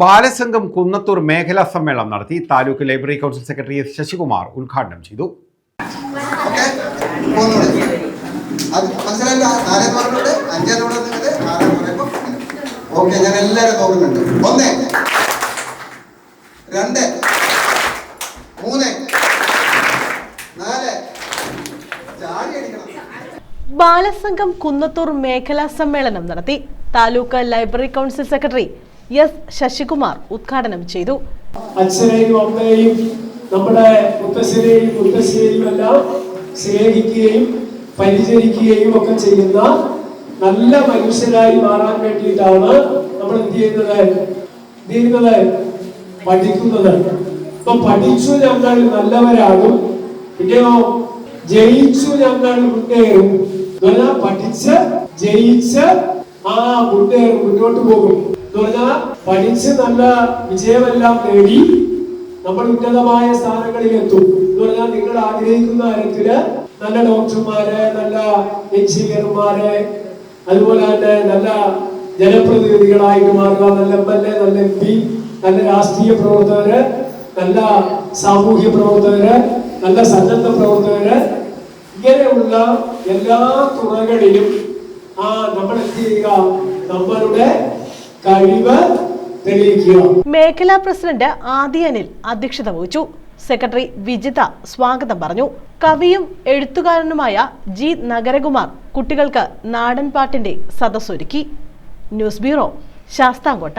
ബാലസംഘം കുന്നത്തൂർ മേഖലാ സമ്മേളനം നടത്തി taluk library council secretary S Sasikumar ഉദ്ഘാടനം ചെയ്തു. ഓക്കെ ഞാൻ എല്ലാവരും നോക്കുന്നുണ്ട്. ഒന്ന്. രണ്ട്. മൂന്ന്. നാല്. ചാടി അടിക്കണം. ബാലസംഘം കുന്നത്തൂർ മേഖലാ സമ്മേളനം നടത്തി taluk library council secretary S Sasikumar ഉദ്ഘാടനം ചെയ്തു. പരിചരിക്കുകയും ഒക്കെ ചെയ്യുന്ന നല്ല മനുഷ്യരായി മാറാൻ വേണ്ടിയിട്ടാണ് നമ്മൾ എന്ത് ചെയ്യുന്നത്? എന്ത് ചെയ്യുന്നത്? പഠിക്കുന്നത്. ഇപ്പൊ പഠിച്ചു ഞങ്ങൾ നല്ലവരാകും. പിന്നെയോ ജയിച്ചു ഞങ്ങൾ മുന്നേറും. പഠിച്ച് ജയിച്ച് ആ മുന്നേറും മുന്നോട്ട് പോകും. എന്ന് പറഞ്ഞാൽ പഠിച്ച് നല്ല വിജയമെല്ലാം നേടി നമ്മൾ ഉന്നതമായ സ്ഥാനങ്ങളിൽ എത്തും എന്ന് പറഞ്ഞാൽ നിങ്ങൾ ആഗ്രഹിക്കുന്ന കാര്യത്തിൽ നല്ല ഡോക്ടർമാര് നല്ല എഞ്ചിനീയർമാര് അതുപോലെ തന്നെ നല്ല ജനപ്രതിനിധികളായിട്ട് മാറുക നല്ല എം എൽ എ നല്ല എം പി നല്ല രാഷ്ട്രീയ പ്രവർത്തകര് നല്ല സാമൂഹ്യ പ്രവർത്തകര് നല്ല സന്നദ്ധ പ്രവർത്തകര് ഇങ്ങനെയുള്ള എല്ലാ തുറകളിലും ആ നമ്മൾ എന്ത് ചെയ്യുക? നമ്മളുടെ കഴിവ് മേഖലാ പ്രസിഡന്റ് ആദിയനിൽ അധ്യക്ഷത വഹിച്ചു. സെക്രട്ടറി വിജിത സ്വാഗതം പറഞ്ഞു. കവിയും എഴുത്തുകാരനുമായ ജി നഗരകുമാർ കുട്ടികൾക്ക് നാടൻ പാട്ടിന്റെ സദസ്സൊരുക്കി. News bureau Sasthamkotta.